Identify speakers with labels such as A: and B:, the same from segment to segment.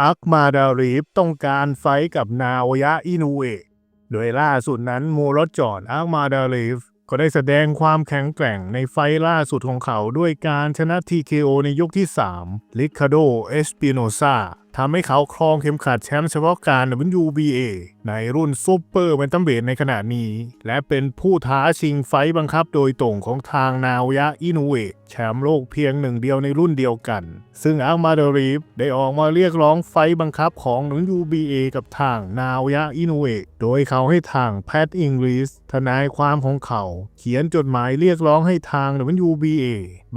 A: อักมาดารีฟต้องการไฟกับนาโอยะอินูเอะโดยล่าสุดนั้นมูรอจอดอักมาดารีฟก็ได้แสดงความแข็งแกร่งในไฟล่าสุดของเขาด้วยการชนะ TKO ในยกที่ 3 ลิคาโด เอสปิโนซา ทำให้เขาครองเข็มขัดแชมป์เฉพาะการ WBA ในรุ่นซูเปอร์แบนตัมเบทในขณะนี้ และเป็นผู้ท้าชิงไฟบังคับโดยตรงของทางนาวยะอินูเอะแชมป์โลกเพียงหนึ่งเดียวในรุ่นเดียวกัน ซึ่งอัลมาเดรีฟได้ออกมาเรียกร้องไฟบังคับของ WBA กับทางนาวยะอินูเอะโดยเขาให้ทางแพทอิงลิสทนายความของเขา เขียนจดหมายเรียกร้องให้ทาง WBA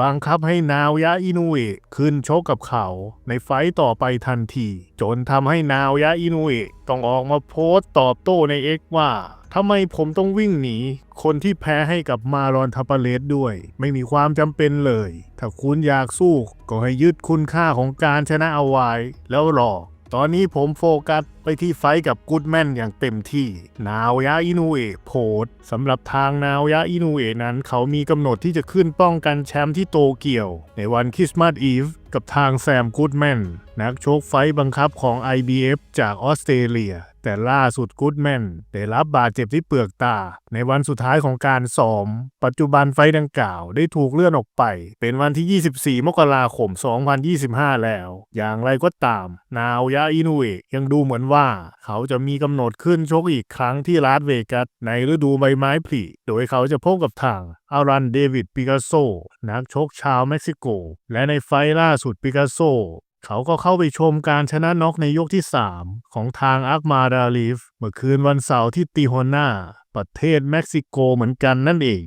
A: บังคับให้นาวยะอินูเอะขึ้นชกกับเขา ในไฟต่อไปทันที จนทำให้นาวยะอินุเอะต้องออกมาโพสต์ตอบโต้ในเอกว่าทำไมผมต้องวิ่งหนี คนที่แพ้ให้กับมารอนทัปเปเลสด้วย ไม่มีความจำเป็นเลย ถ้าคุณอยากสู้ ก็ให้ยึดคุณค่าของการชนะเอาไว้ แล้วรอ ตอนนี้ผมโฟกัสไปที่ไฟกับกูดแมนอย่างเต็มที่ นาวยะอินูเอะโพดสำหรับทางนาวยะอินูเอะนั้น เขามีกำหนดที่จะขึ้นป้องกันแชมป์ที่โตเกียว ในวันคริสต์มาสอีฟกับทางแซมกูดแมนนักชกไฟบังคับของ IBF จากออสเตรเลีย แต่ล่าสุดกูดแมนได้รับบาดเจ็บที่เปลือกตา ในวันสุดท้ายของการซ้อม ปัจจุบันไฟดังกล่าวได้ถูกเลื่อนออกไป เป็นวันที่ 24 มกราคม 2025 แล้ว อย่างไรก็ตาม นาวยะอินุเอะยังดูเหมือนว่าเขาจะมีกำหนดขึ้นชกอีกครั้งที่ลาสเวกัสในฤดูใบไม้ผลิโดยเขาจะพบกับทางอารันเดวิดปิกัสโซนักชกชาวเม็กซิโก และในไฟล่าสุดปิกัสโซ เขาก็เข้าไปชมการชนะน็อกในยกที่ 3 ของทางอักมาดาลิฟเมื่อคืนวันเสาร์ที่ติโฮนาประเทศเม็กซิโกเหมือนกันนั่นเอง